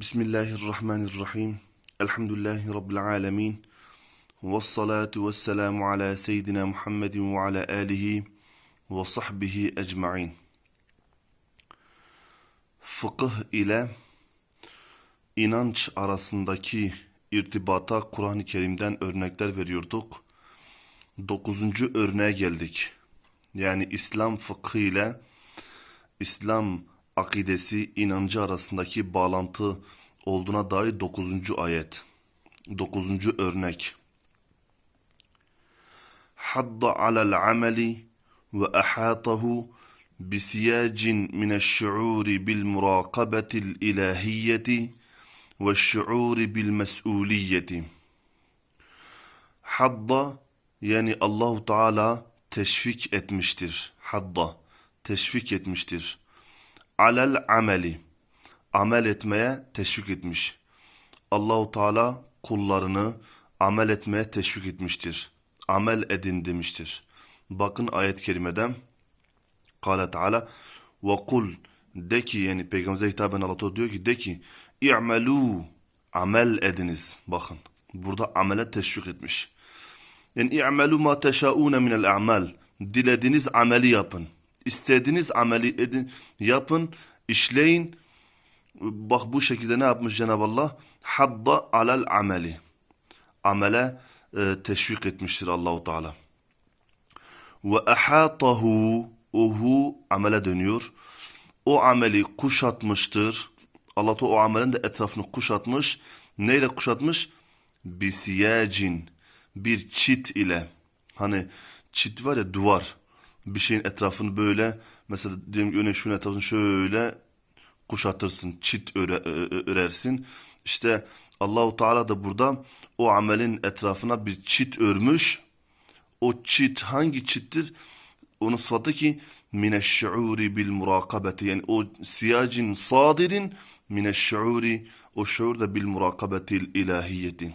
Bismillahirrahmanirrahim. Elhamdülillahi Rabbil alemin. Ve salatu ve selamu ala seyyidina Muhammedin ve ala alihi ve sahbihi ecma'in. Fıkıh ile inanç arasındaki irtibata Kur'an-ı Kerim'den örnekler veriyorduk. Dokuzuncu örneğe geldik. Yani İslam fıkhı ile İslam akidesi inancı arasındaki bağlantı olduğuna dair 9. ayet. 9. örnek. Hadda alel ameli ve ahatahu bisiyacin mineşşuuri bil murakabetil ilahiyeti ve şuuri bil mes'uliyeti. Hadda yani Allahu Teala teşvik etmiştir. Hadda teşvik etmiştir alel ameli amel etmeye teşvik etmiş. Allahu Teala kullarını amel etmeye teşvik etmiştir. Amel edin demiştir. Bakın ayet-i kerimede Kale Teala ve kul de ki yani Peygamber'e hitaben Allah diyor ki de ki i'melû amel ediniz. Bakın burada amele teşvik etmiş. Yani i'melû ma teşâûne minel a'mal. Dilediğiniz ameli yapın. İstediğiniz ameli edin, yapın, işleyin. Bak bu şekilde ne yapmış Cenab-ı Allah? Hadda alel ameli. Amele e, teşvik etmiştir Allahu Teala. Ve ahatahu uhu amele dönüyor. O ameli kuşatmıştır. Allah o amelin de etrafını kuşatmış. Neyle kuşatmış? Bisiyacin. Bir çit ile. Hani çit var ya duvar bir şeyin etrafını böyle mesela diyelim ki öne şunun etrafını şöyle kuşatırsın, çit öre, örersin. İşte Allahu Teala da burada o amelin etrafına bir çit örmüş. O çit hangi çittir? Onun sıfatı ki mineşşuuri bil murakabeti yani o siyacin sadirin mineşşuuri o şuur da bil murakabetil ilahiyeti.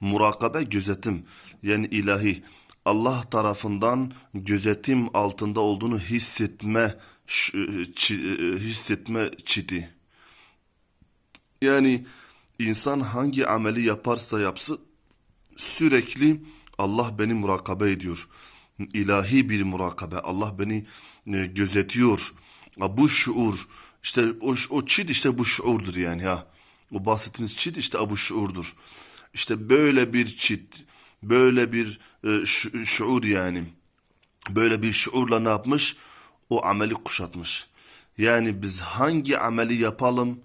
Murakabe gözetim yani ilahi Allah tarafından gözetim altında olduğunu hissetme hissetme çiti. Yani insan hangi ameli yaparsa yapsın sürekli Allah beni murakabe ediyor. İlahi bir murakabe. Allah beni gözetiyor. Bu şuur işte o, o çit işte bu şuurdur yani ha. O bahsettiğimiz çit işte bu şuurdur. İşte böyle bir çit böyle bir e, şuur yani böyle bir şuurla ne yapmış? O ameli kuşatmış. Yani biz hangi ameli yapalım,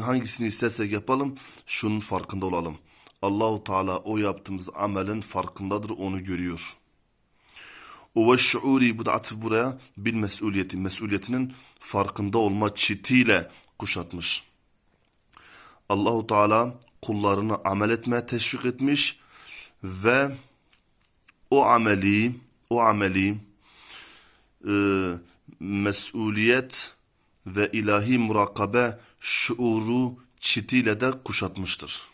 hangisini istersek yapalım, şunun farkında olalım. Allahu Teala o yaptığımız amelin farkındadır, onu görüyor. O ve şuuri bu da atıf buraya bil mesuliyeti, mesuliyetinin farkında olma çitiyle kuşatmış. Allahu Teala kullarını amel etmeye teşvik etmiş ve o ameli o ameli e, mesuliyet ve ilahi murakabe şuuru çitiyle de kuşatmıştır.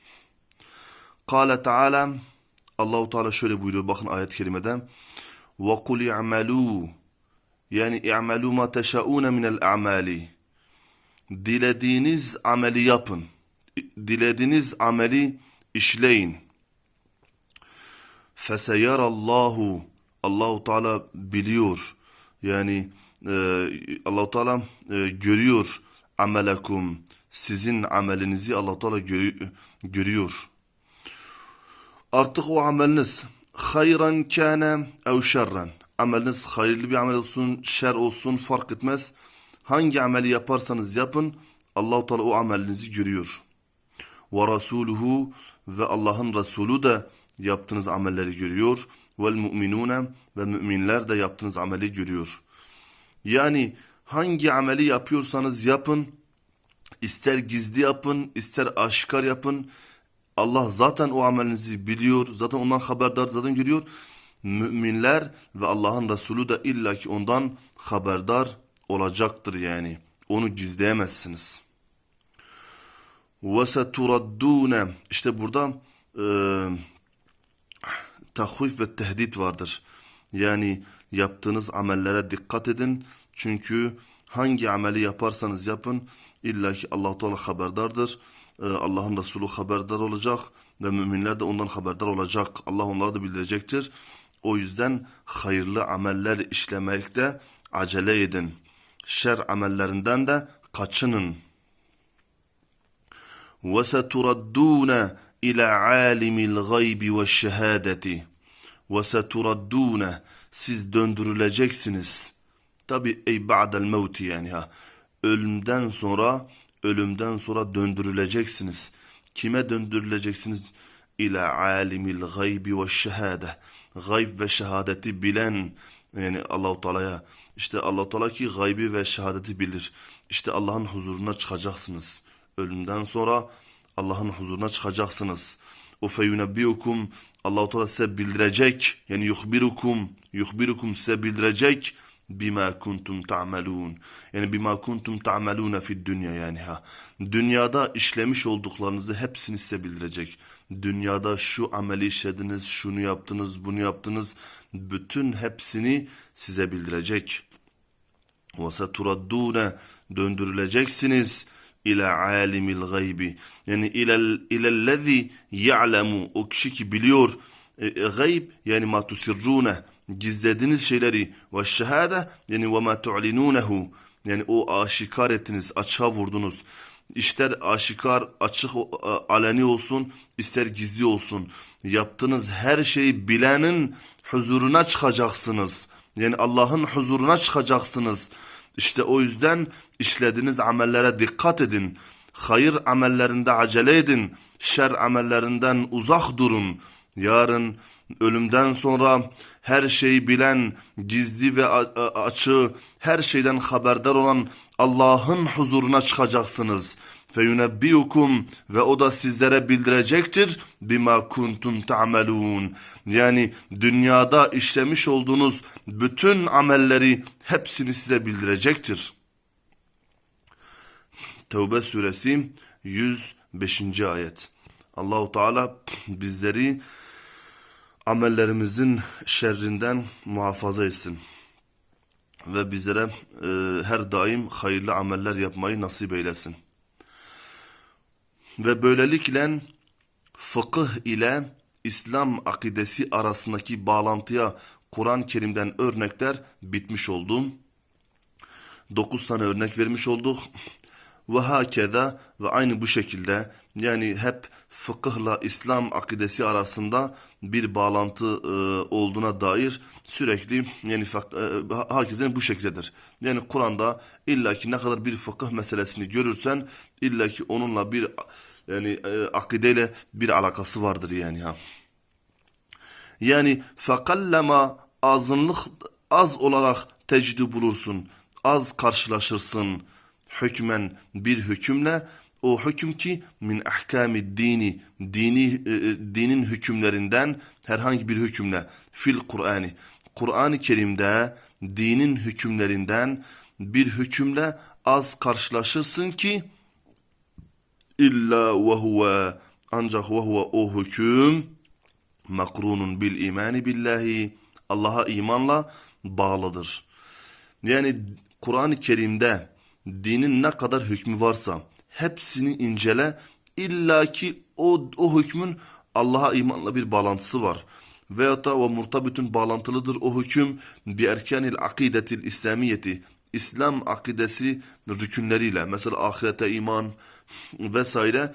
Kale Teala Allahu Teala şöyle buyuruyor bakın ayet-i kerimede. Ve kul yani i'malu ma teşaun min el a'mali dilediğiniz ameli yapın. Dilediğiniz ameli işleyin Feseyarallahu Allahu Teala biliyor. Yani e, Allahu Teala e, görüyor amelekum sizin amelinizi Allah Teala gör, görüyor. Artık o ameliniz hayran kana ev şerren. Ameliniz hayırlı bir amel olsun, şer olsun fark etmez. Hangi ameli yaparsanız yapın Allahu Teala o amelinizi görüyor. Ve rasuluhu ve Allah'ın Resulü de yaptığınız amelleri görüyor. Vel mu'minune ve müminler de yaptığınız ameli görüyor. Yani hangi ameli yapıyorsanız yapın, ister gizli yapın, ister aşikar yapın. Allah zaten o amelinizi biliyor, zaten ondan haberdar, zaten görüyor. Müminler ve Allah'ın Resulü de illaki ondan haberdar olacaktır yani. Onu gizleyemezsiniz. Seturaddune işte burada e, tahvif ve tehdit vardır. Yani yaptığınız amellere dikkat edin. Çünkü Hangi ameli yaparsanız yapın illa ki Allah Teala haberdardır. Ee, Allah'ın Resulü haberdar olacak ve müminler de ondan haberdar olacak. Allah onları da bildirecektir. O yüzden hayırlı ameller işlemekte acele edin. Şer amellerinden de kaçının. وستردون إلى عالم الغيب والشهادة وستردون siz döndürüleceksiniz. Tabi ey ba'del mevti yani ha. Ölümden sonra ölümden sonra döndürüleceksiniz. Kime döndürüleceksiniz? İla alimil gaybi ve şehade. Gayb ve şehadeti bilen yani Allahu Teala'ya işte Allah Teala ki gaybi ve şehadeti bilir. İşte Allah'ın huzuruna çıkacaksınız. Ölümden sonra Allah'ın huzuruna çıkacaksınız. O feyunebbiukum Allah-u Teala size bildirecek. Yani yuhbirukum, yuhbirukum size bildirecek bima kuntum ta'malun. Yani bima kuntum ta'malun fi dünya yani ha. Dünyada işlemiş olduklarınızı hepsini size bildirecek. Dünyada şu ameli işlediniz, şunu yaptınız, bunu yaptınız. Bütün hepsini size bildirecek. Ve seturaddune döndürüleceksiniz ila alimil gaybi. Yani ilel ilellezi ya'lemu o kişi ki biliyor e, e, gayb yani ma tusirrune gizlediğiniz şeyleri ve şehade yani ve ma tu'linunehu yani o aşikar ettiniz, açığa vurdunuz. İster aşikar, açık, aleni olsun, ister gizli olsun. Yaptığınız her şeyi bilenin huzuruna çıkacaksınız. Yani Allah'ın huzuruna çıkacaksınız. İşte o yüzden işlediğiniz amellere dikkat edin. Hayır amellerinde acele edin. Şer amellerinden uzak durun. Yarın ölümden sonra her şeyi bilen, gizli ve açığı, her şeyden haberdar olan Allah'ın huzuruna çıkacaksınız. Feyunebbiukum ve o da sizlere bildirecektir bima kuntum ta'melun. Yani dünyada işlemiş olduğunuz bütün amelleri hepsini size bildirecektir. Tevbe suresi 105. ayet. Allahu Teala bizleri amellerimizin şerrinden muhafaza etsin. Ve bizlere e, her daim hayırlı ameller yapmayı nasip eylesin. Ve böylelikle fıkıh ile İslam akidesi arasındaki bağlantıya Kur'an-ı Kerim'den örnekler bitmiş oldu. Dokuz tane örnek vermiş olduk. Ve hakeza ve aynı bu şekilde yani hep fıkıhla İslam akidesi arasında bir bağlantı e, olduğuna dair sürekli yani e, herkesin bu şekildedir. Yani Kur'an'da illaki ne kadar bir fıkıh meselesini görürsen illaki onunla bir yani e, akideyle bir alakası vardır yani ha. Yani fakallama azınlık az olarak tecrübe bulursun. Az karşılaşırsın hükmen bir hükümle o hüküm ki min ahkami dini dini e, e, dinin hükümlerinden herhangi bir hükümle fil Kur'an'ı Kur'an-ı Kerim'de dinin hükümlerinden bir hükümle az karşılaşırsın ki illa ve huve ancak ve huve o hüküm makrunun bil imani billahi Allah'a imanla bağlıdır. Yani Kur'an-ı Kerim'de dinin ne kadar hükmü varsa hepsini incele. İlla ki o, o hükmün Allah'a imanla bir bağlantısı var. Veyahut da o murtabitün bağlantılıdır o hüküm bi erkanil akidetil İslamiyeti. İslam akidesi rükünleriyle mesela ahirete iman vesaire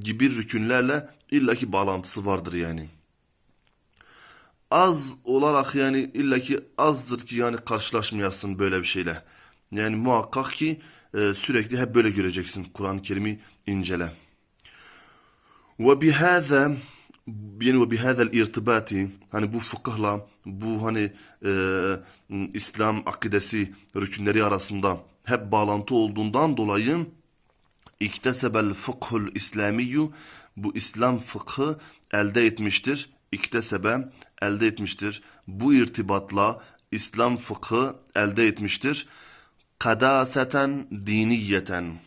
gibi rükünlerle illaki bağlantısı vardır yani. Az olarak yani illaki azdır ki yani karşılaşmayasın böyle bir şeyle. Yani muhakkak ki e, sürekli hep böyle göreceksin Kur'an-ı Kerim'i incele. Ve bihâze yani ve bihâzel irtibati hani bu fıkıhla bu hani e, İslam akidesi rükünleri arasında hep bağlantı olduğundan dolayı iktesebel fıkhul İslamiyyü bu İslam fıkhı elde etmiştir. İktesebe elde etmiştir. Bu irtibatla İslam fıkhı elde etmiştir kadaseten diniyeten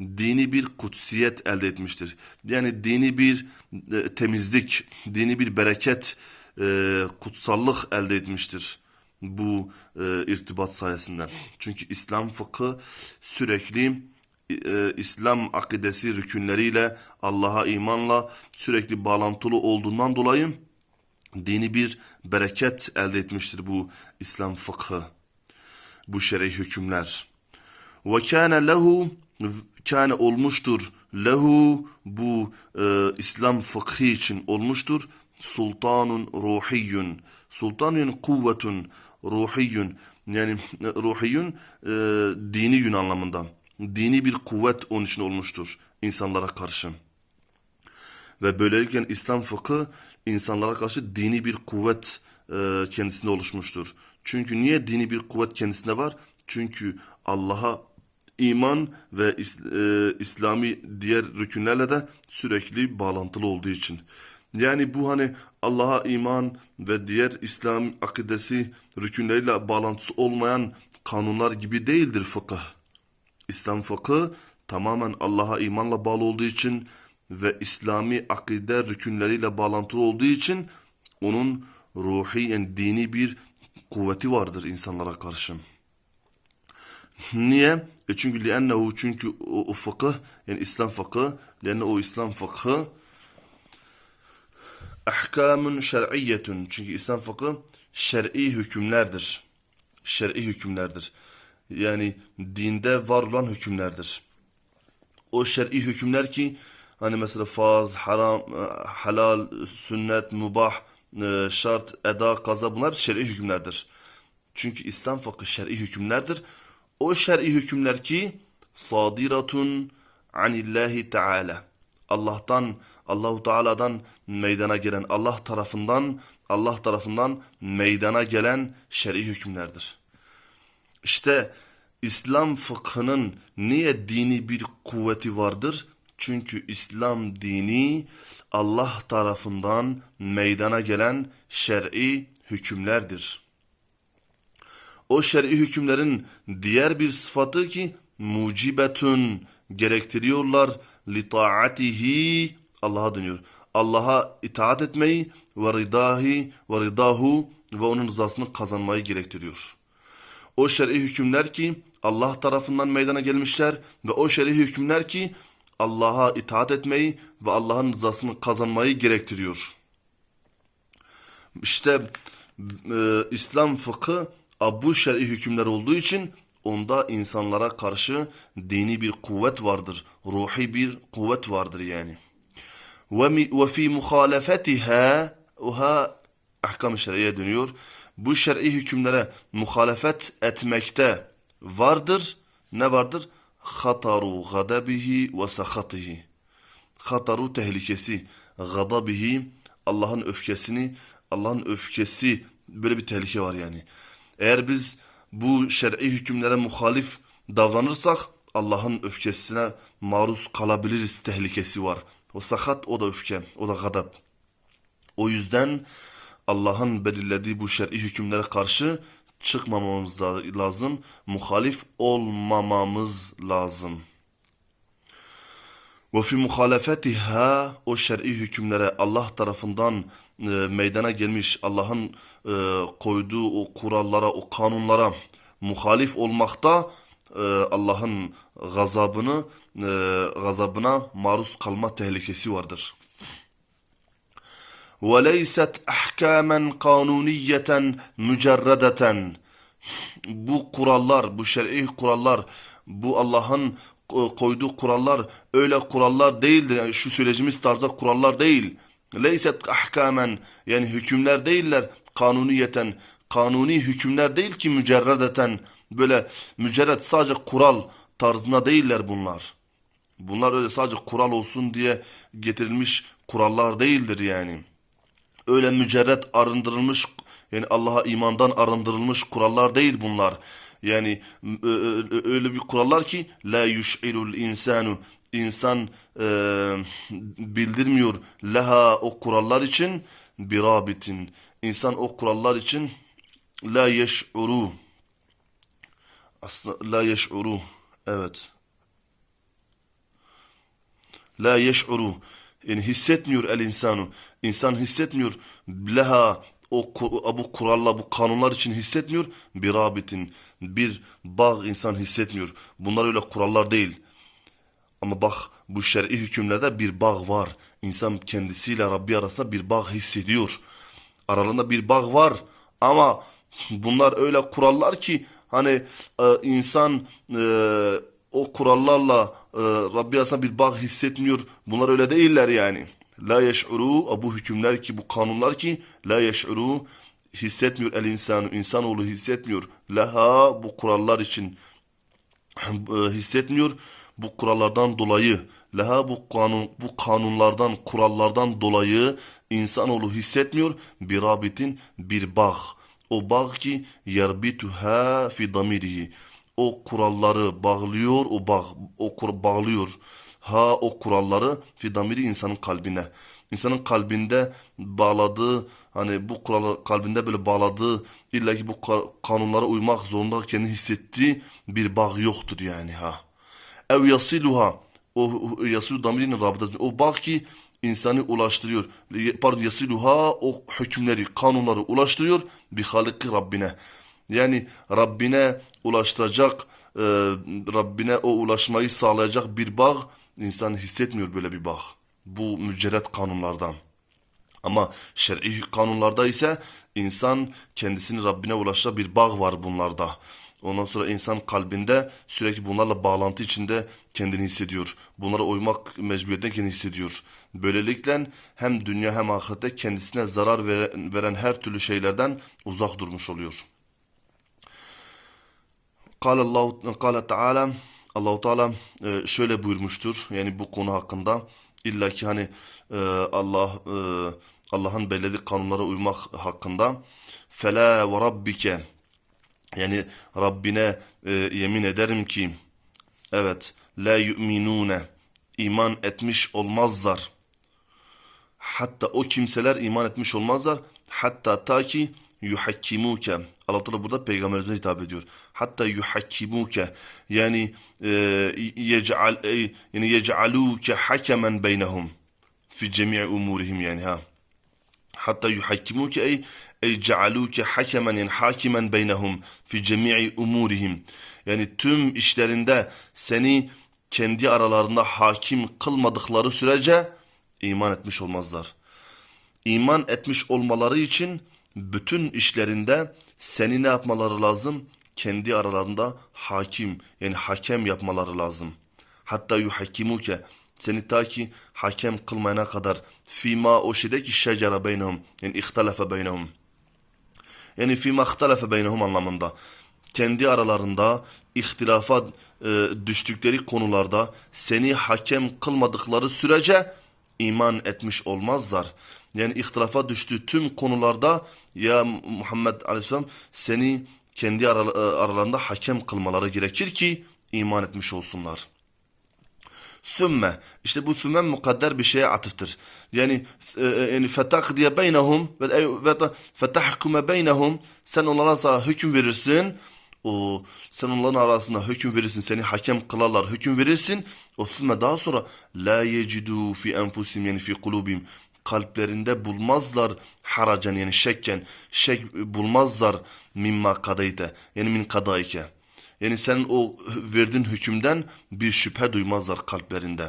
dini bir kutsiyet elde etmiştir. Yani dini bir e, temizlik, dini bir bereket, e, kutsallık elde etmiştir. bu e, irtibat sayesinde. Çünkü İslam fıkhı sürekli e, İslam akidesi rükünleriyle Allah'a imanla sürekli bağlantılı olduğundan dolayı dini bir bereket elde etmiştir bu İslam fıkhı. Bu şer'i hükümler. Ve kâne lehu kâne olmuştur lehu bu e, İslam fıkhı için olmuştur. Sultanun ruhiyyun. Sultanun kuvvetun ruhiyyun. Yani e, ruhiyyun e, dini yün anlamında. Dini bir kuvvet onun için olmuştur insanlara karşı. Ve böylelikle İslam fıkhı insanlara karşı dini bir kuvvet e, kendisinde oluşmuştur. Çünkü niye dini bir kuvvet kendisinde var? Çünkü Allah'a iman ve is- e, İslami diğer rükünlerle de sürekli bağlantılı olduğu için. Yani bu hani Allah'a iman ve diğer İslam akidesi rükünleriyle bağlantısı olmayan kanunlar gibi değildir fıkıh. İslam fıkı tamamen Allah'a imanla bağlı olduğu için ve İslami akide rükünleriyle bağlantılı olduğu için onun ruhi yani dini bir kuvveti vardır insanlara karşı. Niye? E çünkü liennehu çünkü o, o fıkıh yani İslam fıkı lienne o İslam fıkı ahkamun şer'iyyetun çünkü İslam fıkı şer'i hükümlerdir. Şer'i hükümlerdir. Yani dinde var olan hükümlerdir. O şer'i hükümler ki hani mesela faz, haram, e, halal, sünnet, mubah, e, şart, eda, kaza bunlar şer'i hükümlerdir. Çünkü İslam fıkhı şer'i hükümlerdir. O şer'i hükümler ki sadiratun anillahi teala. Allah'tan, Allahu Teala'dan meydana gelen, Allah tarafından, Allah tarafından meydana gelen şer'i hükümlerdir. İşte İslam fıkhının niye dini bir kuvveti vardır? Çünkü İslam dini Allah tarafından meydana gelen şer'i hükümlerdir. O şer'i hükümlerin diğer bir sıfatı ki mucibetun gerektiriyorlar li taatihi Allah'a dönüyor. Allah'a itaat etmeyi ve ridahi ve ridahu ve onun rızasını kazanmayı gerektiriyor. O şer'i hükümler ki Allah tarafından meydana gelmişler ve o şer'i hükümler ki Allah'a itaat etmeyi ve Allah'ın rızasını kazanmayı gerektiriyor. İşte e, İslam fıkı bu şer'i hükümler olduğu için onda insanlara karşı dini bir kuvvet vardır. Ruhi bir kuvvet vardır yani. Ve, fi muhalefetiha oha ahkam-ı şer'iye dönüyor. Bu şer'i hükümlere muhalefet etmekte vardır. Ne vardır? Hataru gadabihi ve sahatihi. Hataru tehlikesi, gadabihi Allah'ın öfkesini, Allah'ın öfkesi böyle bir tehlike var yani. Eğer biz bu şer'i hükümlere muhalif davranırsak Allah'ın öfkesine maruz kalabiliriz tehlikesi var. O sakat o da öfke, o da gadab. O yüzden Allah'ın belirlediği bu şer'i hükümlere karşı çıkmamamız lazım. Muhalif olmamamız lazım. Ve fi muhalefetiha o şer'i hükümlere Allah tarafından e, meydana gelmiş Allah'ın e, koyduğu o kurallara, o kanunlara muhalif olmakta e, Allah'ın gazabını e, gazabına maruz kalma tehlikesi vardır. وَلَيْسَتْ اَحْكَامًا قَانُونِيَّةً مُجَرَّدَةً Bu kurallar, bu şer'i kurallar, bu Allah'ın koyduğu kurallar öyle kurallar değildir. Yani şu söyleyeceğimiz tarzda kurallar değil. Leyset ahkamen yani hükümler değiller. Kanuniyeten kanuni hükümler değil ki mücerredeten böyle mücerred sadece kural tarzına değiller bunlar. Bunlar öyle sadece kural olsun diye getirilmiş kurallar değildir yani. Öyle mücerred arındırılmış yani Allah'a imandan arındırılmış kurallar değil bunlar. Yani öyle bir kurallar ki la yuş'irul insanu. İnsan e, bildirmiyor. Leha o kurallar için birabitin. İnsan o kurallar için la yeş'uru. Aslında la yeş'uru. Evet. La yeş'uru yani hissetmiyor el insanu insan hissetmiyor leha o bu kurallar, bu kanunlar için hissetmiyor. Bir rabitin, bir bağ insan hissetmiyor. Bunlar öyle kurallar değil. Ama bak bu şer'i hükümlerde bir bağ var. İnsan kendisiyle Rabbi arasında bir bağ hissediyor. Aralarında bir bağ var ama bunlar öyle kurallar ki hani e, insan e, o kurallarla e, Rabbi arasında bir bağ hissetmiyor. Bunlar öyle değiller yani. La yeş'uru bu hükümler ki bu kanunlar ki la yeş'uru hissetmiyor el insanı insanoğlu hissetmiyor. Laha bu kurallar için e, hissetmiyor. Bu kurallardan dolayı, leha bu kanun bu kanunlardan, kurallardan dolayı insanoğlu hissetmiyor. Bir rabitin bir bağ. O bağ ki yerbituha fi damirihi. O kuralları bağlıyor, o bağ, o kur, bağlıyor. Ha o kuralları fi damiri insanın kalbine. İnsanın kalbinde bağladığı hani bu kuralı kalbinde böyle bağladığı illa ki bu ka- kanunlara uymak zorunda kendi hissettiği bir bağ yoktur yani ha. Ev yasiluha o yasilu damirinin rabıtası o bağ ki insanı ulaştırıyor. Pardon yasiluha o hükümleri kanunları ulaştırıyor bir haliki Rabbine. Yani Rabbine ulaştıracak e, Rabbine o ulaşmayı sağlayacak bir bağ insan hissetmiyor böyle bir bağ. Bu mücerret kanunlardan. Ama şer'i kanunlarda ise insan kendisini Rabbine ulaştığı bir bağ var bunlarda. Ondan sonra insan kalbinde sürekli bunlarla bağlantı içinde kendini hissediyor. Bunlara uymak mecburiyetinde kendini hissediyor. Böylelikle hem dünya hem ahirette kendisine zarar veren her türlü şeylerden uzak durmuş oluyor. Kâle Allah Kâle Teala Allahu Teala e, şöyle buyurmuştur. Yani bu konu hakkında illa ki hani e, Allah e, Allah'ın belirlediği kanunlara uymak hakkında fela ve rabbike yani Rabbine yemin ederim ki evet la yu'minune iman etmiş olmazlar. Hatta o kimseler iman etmiş olmazlar. Hatta ta ki yuhakkimuke. Allah Teala burada peygamberimize hitap ediyor. Hatta yuhakkimuke. Yani e, yec'al ey, yani yec'aluke hakemen beynehum fi cemi'i umurihim yani ha. Hatta yuhakkimuke ey ey cealuke hakemen yani hakimen beynehum fi cemi'i umurihim. Yani tüm işlerinde seni kendi aralarında hakim kılmadıkları sürece iman etmiş olmazlar. İman etmiş olmaları için bütün işlerinde seni ne yapmaları lazım? Kendi aralarında hakim yani hakem yapmaları lazım. Hatta yuhakkimuke seni ta ki hakem kılmayana kadar fima o şeyde ki şecere beynehum yani ihtalafe beynehum yani fima ihtalafe beynehum anlamında kendi aralarında ihtilafa e, düştükleri konularda seni hakem kılmadıkları sürece iman etmiş olmazlar. Yani ihtilafa düştüğü tüm konularda ya Muhammed Aleyhisselam seni kendi ara- e, aralarında hakem kılmaları gerekir ki iman etmiş olsunlar. Sümme. İşte bu sümme mukadder bir şeye atıftır. Yani e, e, yani fetak diye beynehum ve da fetahkume beynehum sen onlara sana hüküm verirsin. O sen onların arasında hüküm verirsin. Seni hakem kılarlar. Hüküm verirsin. O sümme daha sonra la yecidu fi enfusim yani fi kulubim kalplerinde bulmazlar haracan yani şekken şek bulmazlar mimma kadayte yani min kadayke. Yani sen o verdiğin hükümden bir şüphe duymazlar kalplerinde.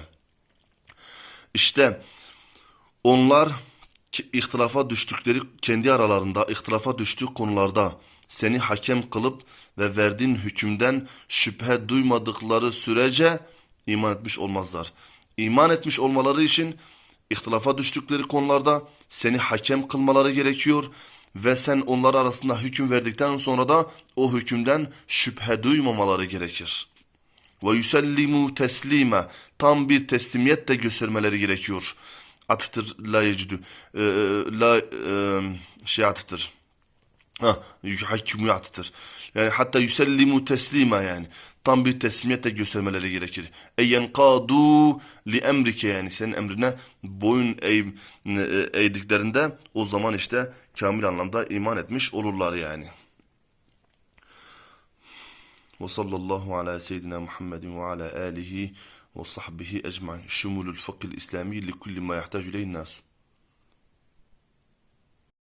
İşte onlar ihtilafa düştükleri kendi aralarında ihtilafa düştüğü konularda seni hakem kılıp ve verdiğin hükümden şüphe duymadıkları sürece iman etmiş olmazlar. İman etmiş olmaları için ihtilafa düştükleri konularda seni hakem kılmaları gerekiyor ve sen onlar arasında hüküm verdikten sonra da o hükümden şüphe duymamaları gerekir. Ve yusellimu teslime tam bir teslimiyet de göstermeleri gerekiyor. Atıftır la yecidü. Ee, la e, şey atıftır. Ha, yuhakkimu atıftır. Yani hatta yusellimu teslime yani tam bir teslimiyetle göstermeleri gerekir. Eyenkadu li emrike yani senin emrine boyun eğ, e, eğdiklerinde o zaman işte kamil anlamda iman etmiş olurlar yani. Ve sallallahu ala seyyidina Muhammedin ve ala alihi ve sahbihi ecmain. Şumulul fıkhil İslami li kulli ma yahtacu ileyhin nasu.